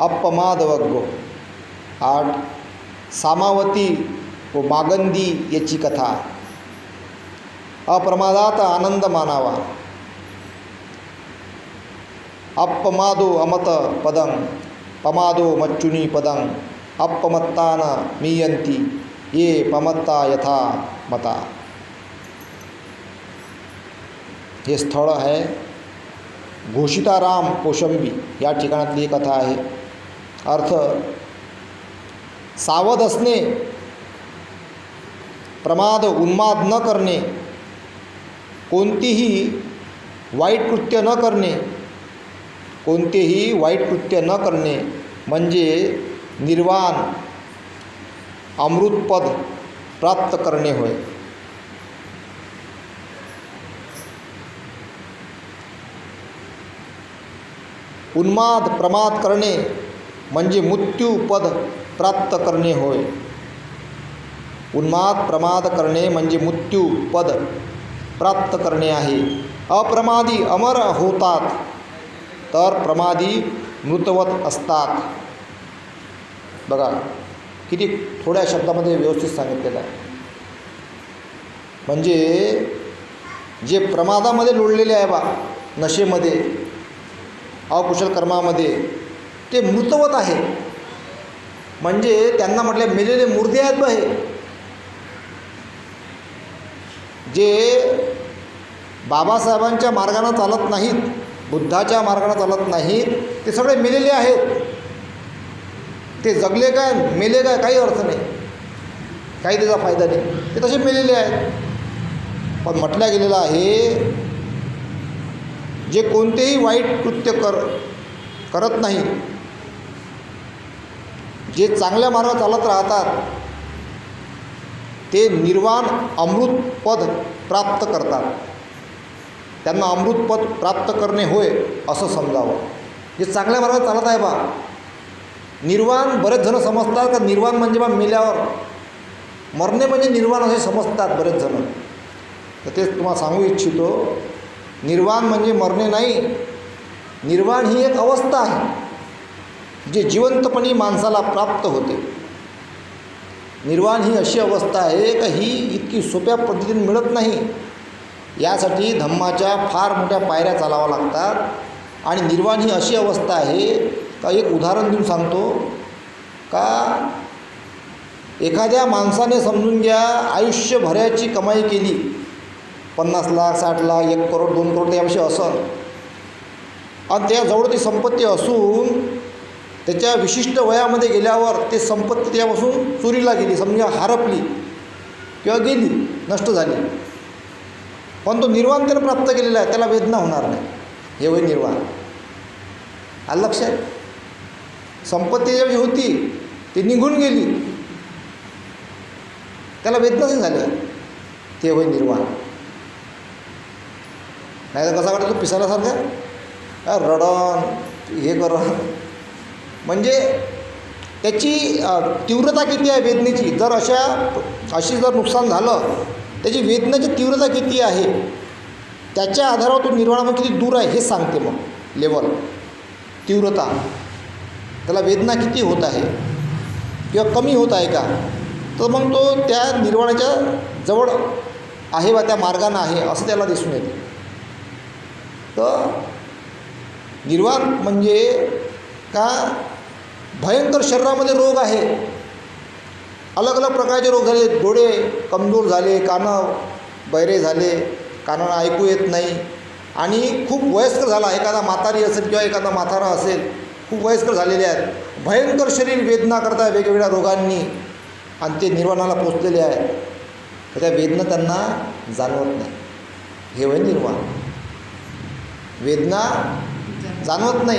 अपमाद वग्गो आठ, सामावती व मागंदी याची कथा। अप्रमादात आनंद मानावा। अपमादो अमत पदं, पमादो मच्चुनी पदं अप्पमत्तान मीयंती ये पमत्ता यथा मता। हे स्थळ आहे घोषिताराम कोशंबी या ठिकाणातली कथा आहे. अर्थ सावध असणे प्रमाद उन्माद न करणे कोणतीही वाईट कृत्य न करणे कोणतेही वाईट कृत्य न करणे म्हणजे निर्वाण अमृतपद प्राप्त करणे होय. उन्माद प्रमाद करणे म्हणजे मृत्यूपद प्राप्त करणे होय. उन्माद प्रमाद करणे म्हणजे मृत्यूपद प्राप्त करणे आहे. अप्रमादी अमर होतात तर प्रमादी मृतवत असतात. बघा किती थोड्या शब्दामध्ये व्यवस्थित सांगितलेलं आहे. म्हणजे जे प्रमादामध्ये लोडलेले आहे बा नशेमध्ये अकुशल कर्मामध्ये ते मृतवत आहे. म्हणजे त्यांना म्हटले मेलेले मुर्दे आहेत बा जे बाबासाहेबांच्या मार्गानं चालत नाहीत बुद्धाच्या मार्गानं चालत नाहीत ते सगळे मेलेले आहेत. ते जगले काय मेले काय काही अर्थ नाही. काही त्याचा फायदा नाही. ते तसे मेलेले आहेत. पण म्हटलं गेलेलं आहे जे कोणतेही वाईट कृत्य कर करत नाही जे चांगल्या मार्गात चालत राहतात ते निर्वाण अमृतपद प्राप्त करतात. त्यांना अमृतपद प्राप्त करणे होय असं समजावं. जे चांगल्या मार्गात चालत आहे बा निर्वाण बरेच जण समजतात का निर्वाण म्हणजे बा मेल्यावर. मरणे म्हणजे निर्वाण असे समजतात बरेच जण. तर तेच तुम्हाला सांगू इच्छितो निर्वाण म्हणजे मरणे नाही निर्वाण ही एक अवस्था आहे. जे जिवंतपणी माणसाला प्राप्त होते. निर्वाण ही अशी अवस्था आहे का ही इतकी सोप्या पद्धतीने मिळत नाही? यासाठी धम्माच्या फार मोठ्या पायऱ्या चालाव्या लागतात. आणि निर्वाण ही अशी अवस्था आहे का एक उदाहरण देऊन सांगतो. का एखाद्या माणसाने समजून घ्या आयुष्यभराची कमाई केली. पन्नास लाख साठ लाख एक करोड दोन करोड त्यापेक्षा असं. आणि त्याजवळ ती संपत्ती असून त्याच्या विशिष्ट वयामध्ये गेल्यावर ते संपत्ती त्यापासून चोरीला गेली समजा हरपली किंवा गेली नष्ट झाली. पण तो निर्वाण त्यानं प्राप्त केलेला आहे त्याला वेदना होणार नाही. हे वय निर्वाण. आलं लक्षात? संपत्ती ज्यावेळी होती ती निघून गेली. त्याला वेदनाच झाल्या ते वय निर्वाण. नाही तर कसा वाटतो पिसाल्यासारखा रडण हे करण म्हणजे त्याची तीव्रता किती आहे वेदनेची? जर अशा अशी जर नुकसान झालं त्याची वेदनेची तीव्रता किती आहे? त्याच्या आधारावर तो निर्वाणामध्ये किती दूर आहे हे सांगते मग लेवल तीव्रता. त्याला वेदना किती होत आहे? किंवा कमी होत आहे का? तर मग तो त्या निर्वाणाच्या जवळ आहे वा त्या मार्गानं आहे असं त्याला दिसून येते. तर निर्वाण म्हणजे का भयंकर शरीरामध्ये रोग आहे. अलग अलग प्रकारचे रोग झाले. डोळे कमजोर झाले कानं बहिरे झाले कानांना ऐकू येत नाही. आणि खूप वयस्कर झाला. एखादा म्हातारी असेल किंवा एखादा म्हातारा असेल खूप वयस्कर झालेले आहेत. भयंकर शरीर वेदना करता वेगवेगळ्या रोगांनी आणि ते निर्वाणाला पोचलेले आहेत. तर त्या वेदना त्यांना जाणवत नाही. हे वय निर्वाण. वेदना जाणवत नाही.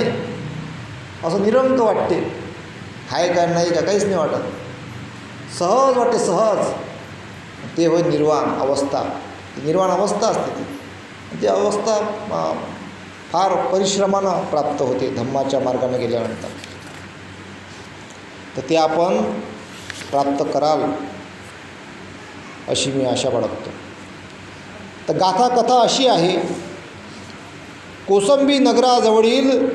असं निरंक वाटते. आहे का नाही का काहीच नाही वाटत. सहज वाटते सहज. ते होय निर्वाण अवस्था. निर्वाण अवस्था असते ती. ती अवस्था फार परिश्रमानं प्राप्त होते धम्माच्या मार्गाने गेल्यानंतर. तर ते आपण प्राप्त कराल अशी मी आशा बाळगतो. तर गाथा कथा अशी आहे. कोसंबी नगराजवळील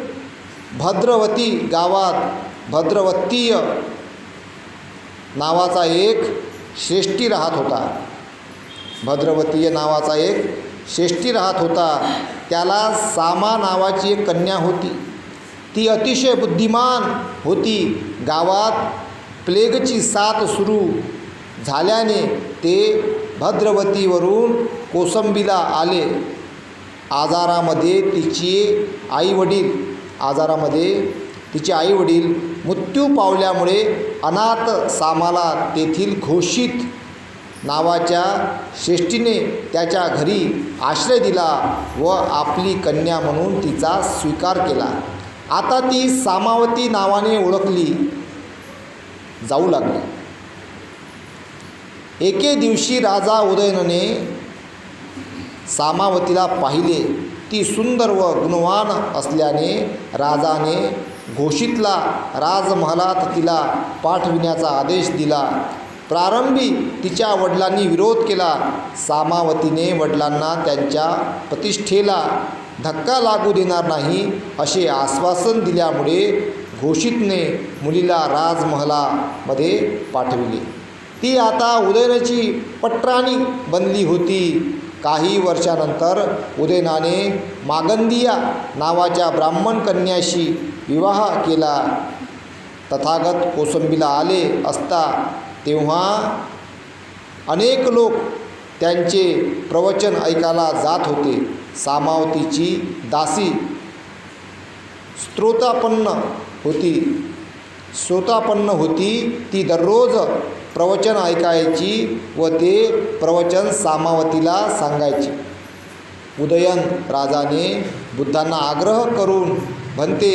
भद्रवती गावात भद्रवत्तीय नावाचा एक श्रेष्ठी राहत होता. भद्रवतीय नावाचा एक श्रेष्ठी राहत होता. त्याला सामा नावाची एक कन्या होती. ती अतिशय बुद्धिमान होती. गावात प्लेगची साथ सुरू झाल्याने ते भद्रवतीवरून कोसंबीला आले. आजारामध्ये तिची आईवडील आजारामध्ये तिचे आईवडील मृत्यू पावल्यामुळे अनाथ सामाला तेथील घोषित नावाच्या श्रेष्ठीने त्याच्या घरी आश्रय दिला व आपली कन्या म्हणून तिचा स्वीकार केला. आता ती सामावती नावाने ओळखली जाऊ लागली. एके दिवशी राजा उदयनने सामावतीला पाहिले. ती सुंदर व गुणवान असल्याने राजाने घोषितला राजमहालात तिला पाठविण्याचा आदेश दिला. प्रारंभी तिच्या वडिलांनी विरोध केला. सामावतीने वडिलांना त्यांच्या प्रतिष्ठेला धक्का लागू देणार नाही असे आश्वासन दिल्यामुळे घोषितने मुलीला राजमहलामध्ये पाठविले. ती आता उदयनाची पटराणी बनली होती. काही वर्षानंतर उदयनाने मागंदिया नावाच्या ब्राह्मण कन्याशी विवाह केला. तथागत कोसंबीला आले असता तेव्हा अनेक लोक त्यांचे प्रवचन ऐकायला जात होते. सामावतीची दासी स्त्रोतापन्न होती. श्रोतापन्न होती ती दररोज प्रवचन ऐकायची व ते प्रवचन सामावतीला सांगायची. उदयन राजाने बुद्धांना आग्रह करून भंते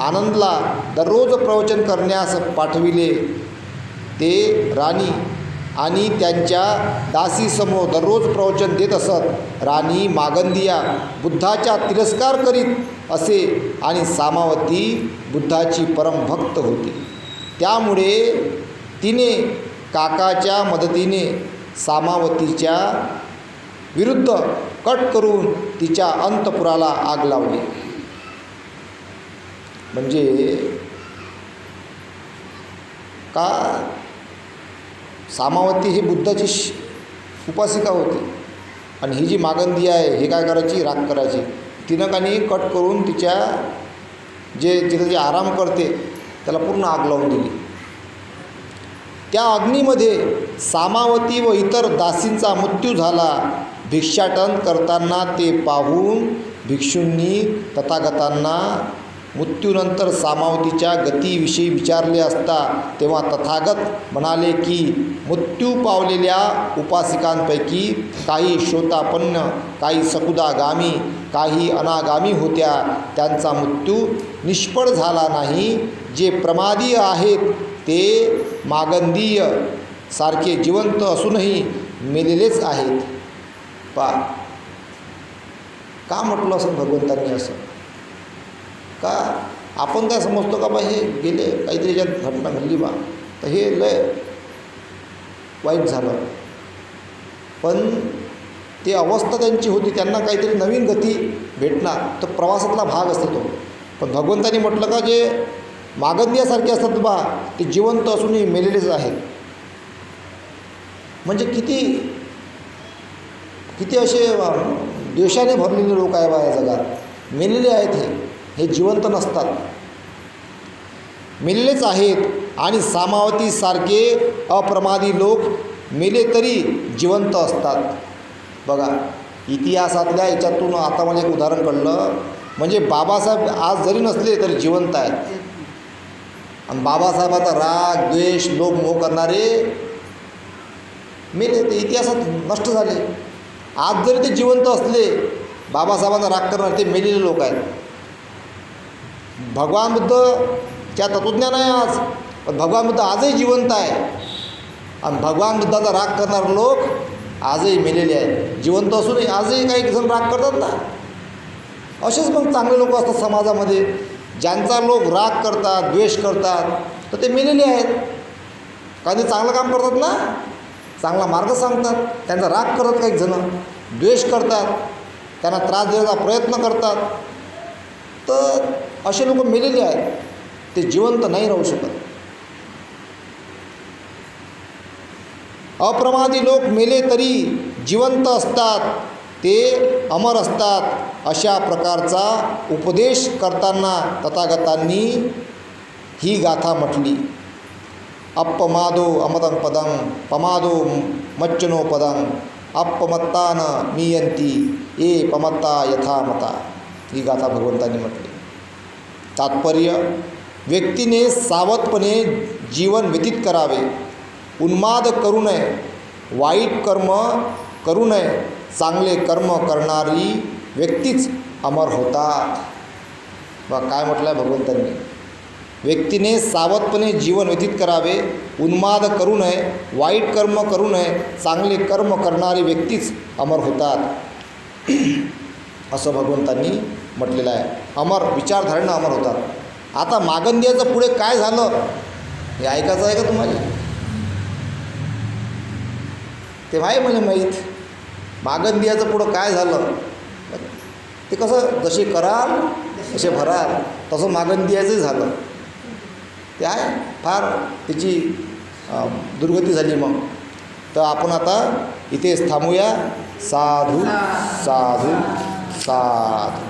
आनंदला दररोज प्रवचन करण्यास पाठविले. ते राणी आणि त्यांच्या दासीसमोर दररोज प्रवचन देत असत. राणी मागंदिया बुद्धाचा तिरस्कार करीत असे आणि सामावती बुद्धाची परमभक्त होती. त्यामुळे तिने काकाच्या मदतीने सामावतीच्या विरुद्ध कट करून तिच्या अंतपुराला आग लावली. म्हणजे का सामावती ही बुद्धाची श- उपासिका होती. आणि ही जी मागंदी आहे हे काय करायची? राग करायची. तिनं का कट करून तिच्या जे तिथं जे आराम करते त्याला पूर्ण आग लावून दिली. त्या अग्नीमध्ये सामावती व इतर दासींचा मृत्यू झाला. भिक्षाटन करताना ते पाहून भिक्षूंनी तथागतांना मृत्यूनंतर सामावतीच्या गतीविषयी विचारले असता तेव्हा तथागत म्हणाले की मृत्यू पावलेल्या उपासिकांपैकी काही श्रोतापन्न काही सकुदागामी काही अनागामी होत्या. त्यांचा मृत्यू निष्फळ झाला नाही. जे प्रमादीय आहेत ते मागंदीय सारखे जिवंत असूनही मेलेलेच आहेत. पा का म्हटलं असं भगवंतांनी असं? का? आपण काय समजतो का बा हे गेले? काहीतरी ज्यात घटना घडली बा. तर हे लय वाईट झालं. पण ती अवस्था त्यांची होती त्यांना काहीतरी नवीन गती भेटणार. तर प्रवासातला भाग असतो तो. पण भगवंतानी म्हटलं का जे मागंदियासारखे असतात बा ते जिवंत असूनही मेलेलेच आहेत. म्हणजे किती किती असे देशाने द्वेषाने भरलेले लोक आहे बा या जगात. मेलेले आहेत हे. हे जिवंत नसतात. मेलेलेच आहेत आणि सामावतीसारखे अप्रमादी लोक मेले तरी जिवंत असतात. बघा इतिहासातल्या याच्यातून आता मला एक उदाहरण कळलं. म्हणजे बाबासाहेब आज जरी नसले तरी जिवंत आहेत. आणि बाबासाहेबाचा राग द्वेष लोक मोह करणारे मेले ते इतिहासात नष्ट झाले. आज जरी ते जिवंत असले बाबासाहेबांना राग करणारे ते मेलेले लोक आहेत. भगवान बुद्धच्या तत्त्वज्ञान आहे आज. पण भगवान बुद्ध आजही जिवंत आहे. आणि भगवान बुद्धाचा राग करणारे लोक आजही मेलेले आहेत. जिवंत असूनही आजही काही जण राग करतात ना? असेच मग चांगले लोक असतात समाजामध्ये. ज्यांचा लोक राग करतात द्वेष करतात तर ते मेलेले आहेत. कारण ते चांगलं काम करतात ना? चांगला मार्ग सांगतात. त्यांचा राग करतात काही जणं. द्वेष करतात. त्यांना त्रास देण्याचा प्रयत्न करतात. तर असे लोक मेलेले आहेत. ते जिवंत नाही राहू शकत. अप्रमादी लोक मेले तरी जिवंत असतात. ते अमर असतात. अशा प्रकारचा उपदेश करताना तथागतांनी ही गाथा म्हटली. अप्पमादो अमदं पदं पमादो मच्चनो पदं अप्पमत्तान मियंती ए पमत्ता यथामता ही गाथा भगवंतांनी म्हटली. तात्पर्य व्यक्तीने सावधपणे जीवन व्यतीत करावे. उन्माद करू नये वाईट कर्म करू नये चांगले कर्म करणारी व्यक्तीच अमर होतात. बा काय म्हटलं आहे भगवंतांनी? व्यक्तीने सावधपणे जीवन व्यतीत करावे उन्माद करू नये वाईट कर्म करू नये चांगले कर्म करणारी व्यक्तीच अमर होतात. असं भगवंतांनी म्हटलेलं आहे. अमर विचारधारणा अमर होतात. आता मागंदियाचं पुढे काय झालं हे ऐकायचं आहे का तुम्हाला? ते आहे म्हणजे माहीत. मागंदियाचं पुढं काय झालं? ते कसं जसे कराल तसे भराल तसं मागंदियाचंही झालं. ते आहे फार त्याची दुर्गती झाली मग. तर आपण आता इथेच थांबूया. साधू साधू साधू.